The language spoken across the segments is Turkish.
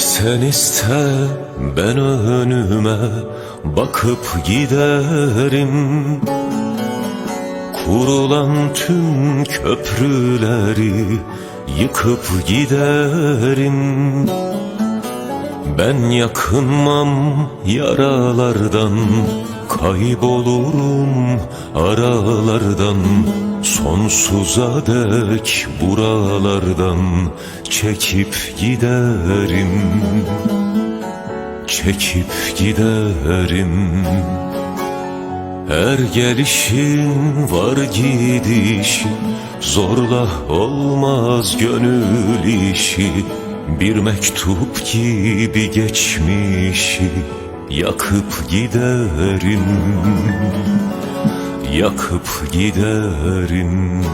Sen iste ben önüme bakıp giderim. Kurulan tüm köprüleri yıkıp giderim. Ben yakınmam yaralardan Kaybolurum aralardan Sonsuza dek buralardan Çekip giderim. Çekip giderim. Her gelişin var gidişin Zorla olmaz gönül işi. Bir mektup gibi geçmişi Yakıp giderim. Yakıp giderim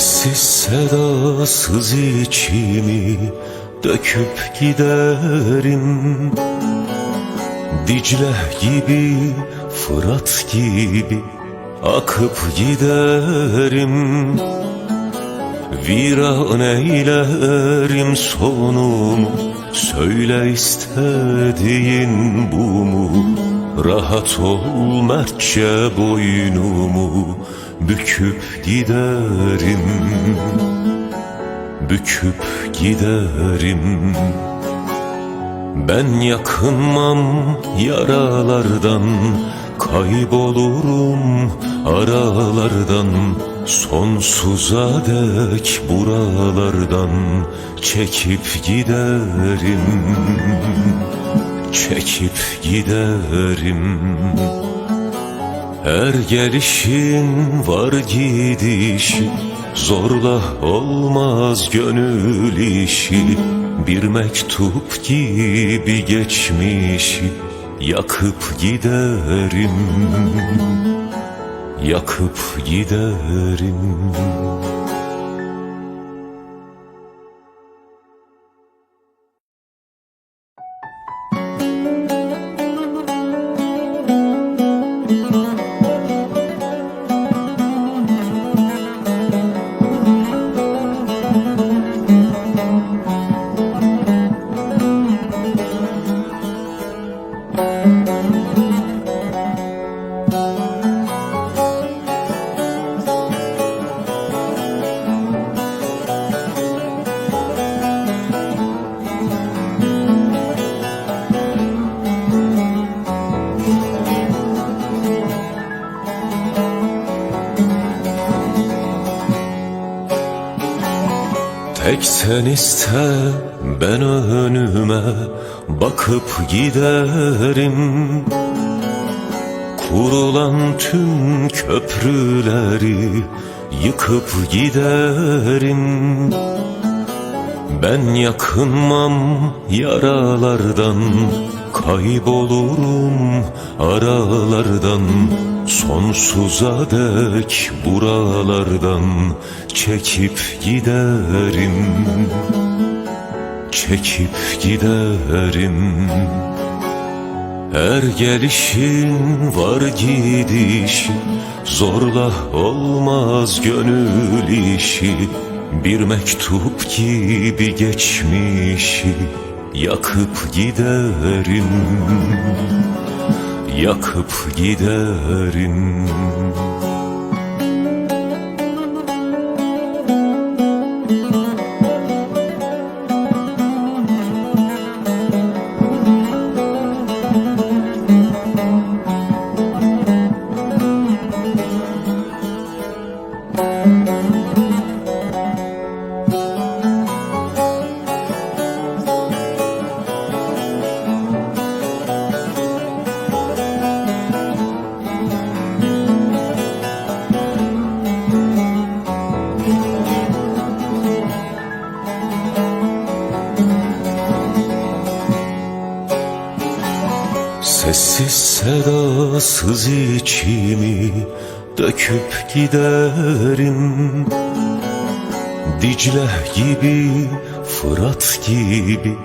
Sessiz sedasız içimi döküp giderim. Dicle gibi, Fırat gibi akıp giderim. Viran eylerim sonumu Söyle istediğin bu mu Rahat ol mertçe boynumu Büküp giderim. Büküp giderim. Ben yakınmam yaralardan Kaybolurum aralardan. Sonsuza dek buralardan Çekip giderim Çekip giderim. Her gelişin var gidişi Zorla olmaz gönül işi. Bir mektup gibi geçmişi Yakıp giderim. Yakıp giderim sen iste ben önüme bakıp giderim. Kurulan tüm köprüleri yıkıp giderim. Ben yakınmam yaralardan Kaybolurum aralardan Sonsuza dek buralardan Çekip giderim. Çekip giderim. Her gelişin var gidişi Zorla olmaz gönül işi. Bir mektup gibi geçmişi Yakıp giderim Yakıp giderim sedasız içimi döküp giderim. Dicle gibi, Fırat gibi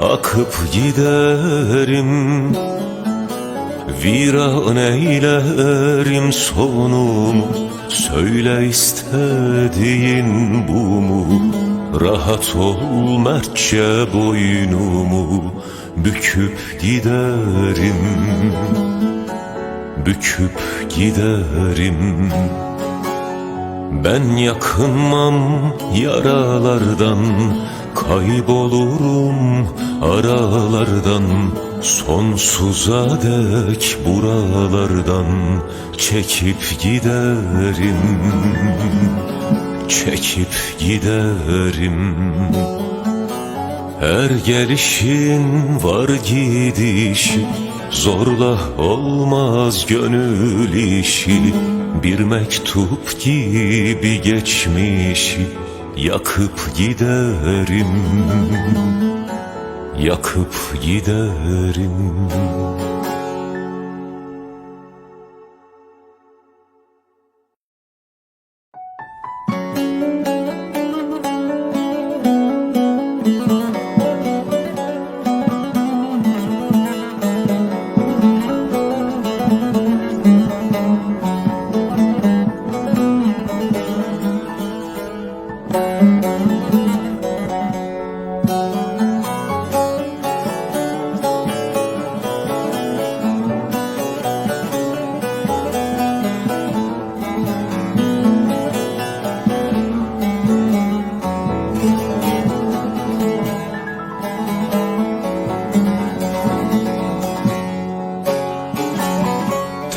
akıp giderim. Viran eylerim sonumu Söyle istediğin bu mu? Rahat ol mertçe boynumu Büküp giderim Büküp giderim. Ben yakınmam yaralardan Kaybolurum aralardan. Sonsuza dek buralardan Çekip giderim Çekip giderim. Her gelişin var gidişi Zorla olmaz gönül işi Bir mektup gibi geçmişi Yakıp giderim Yakıp giderim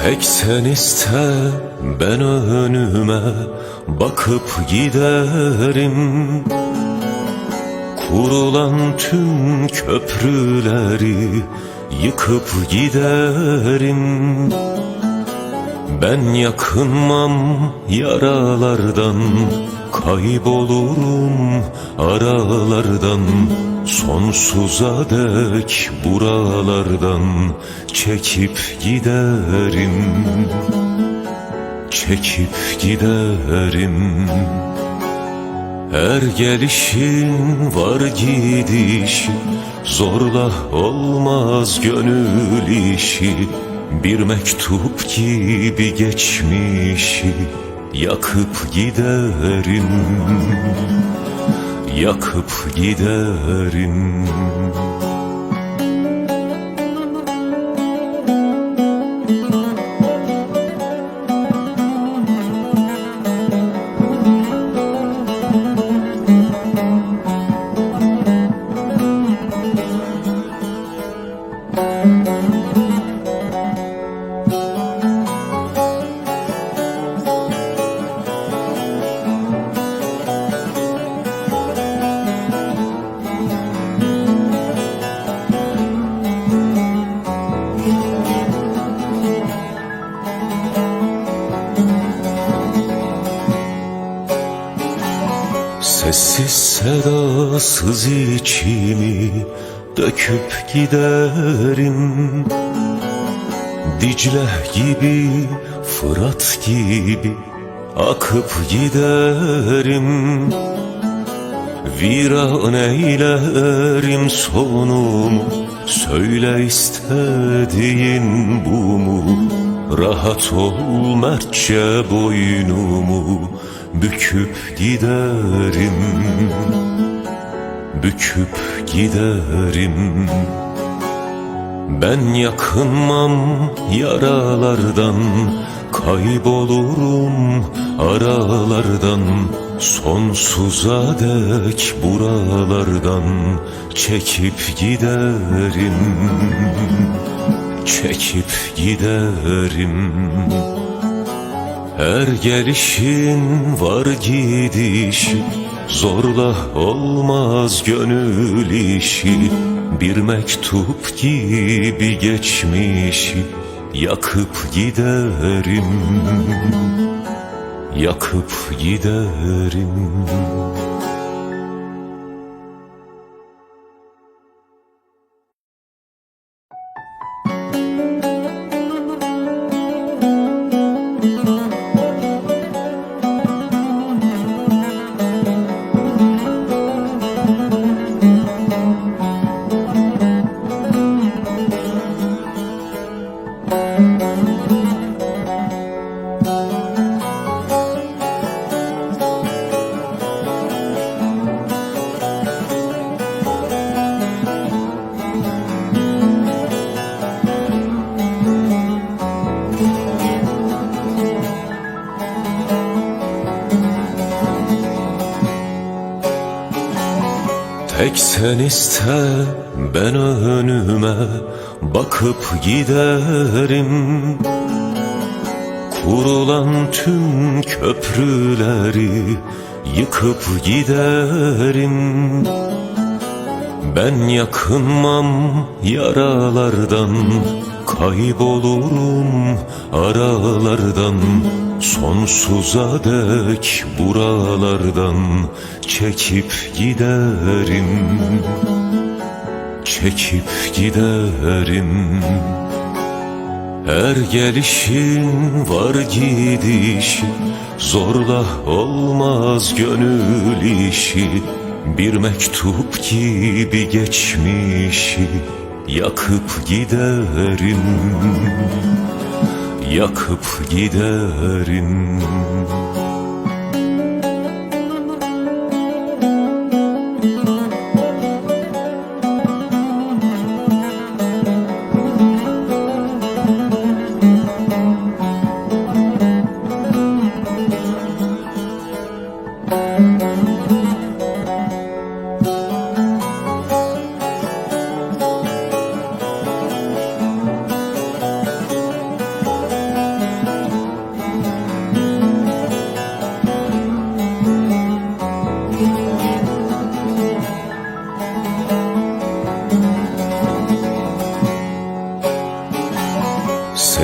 Tek sen iste ben önüme bakıp giderim. Kurulan tüm köprüleri yıkıp giderim. Ben yakınmam yaralardan Kaybolurum aralardan Sonsuza dek buralardan Çekip giderim. Çekip giderim. Her gelişin var gidişi Zorla olmaz gönül işi. Bir mektup gibi geçmişi Yakıp giderim. Yakıp giderim sedasız içimi döküp giderim. Dicle gibi, Fırat gibi akıp giderim. Viran eylerim sonumu Söyle istediğin bu mu? Rahat ol mertçe boynumu Büküp giderim Büküp giderim. Ben yakınmam yaralardan Kaybolurum aralardan. Sonsuza dek buralardan Çekip giderim. Çekip giderim. Her gelişin var gidişi Zorla olmaz gönül işi Bir mektup gibi geçmişi Yakıp giderim Yakıp giderim sen iste ben önüme bakıp giderim. Kurulan tüm köprüleri yıkıp giderim. Ben yakınmam yaralardan Kaybolurum aralardan Sonsuza dek buralardan Çekip giderim. Çekip giderim. Her gelişin var gidişi Zorla olmaz gönül işi. Bir mektup gibi geçmişi Yakıp giderim. Yakıp giderim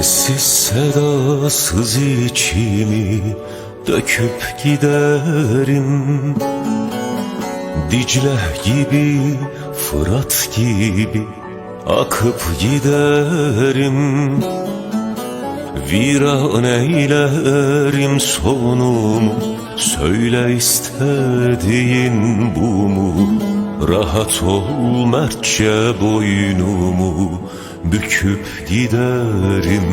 Sessiz sedasız içimi döküp giderim. Dicle gibi, Fırat gibi akıp giderim. Viran eylerim sonumu Söyle istediğin bu mu? Rahat ol mertçe boynumu Büküp giderim.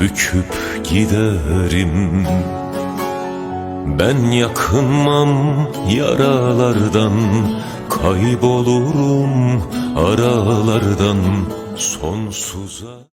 Büküp giderim. Ben yakınmam yaralardan Kaybolurum aralardan Sonsuza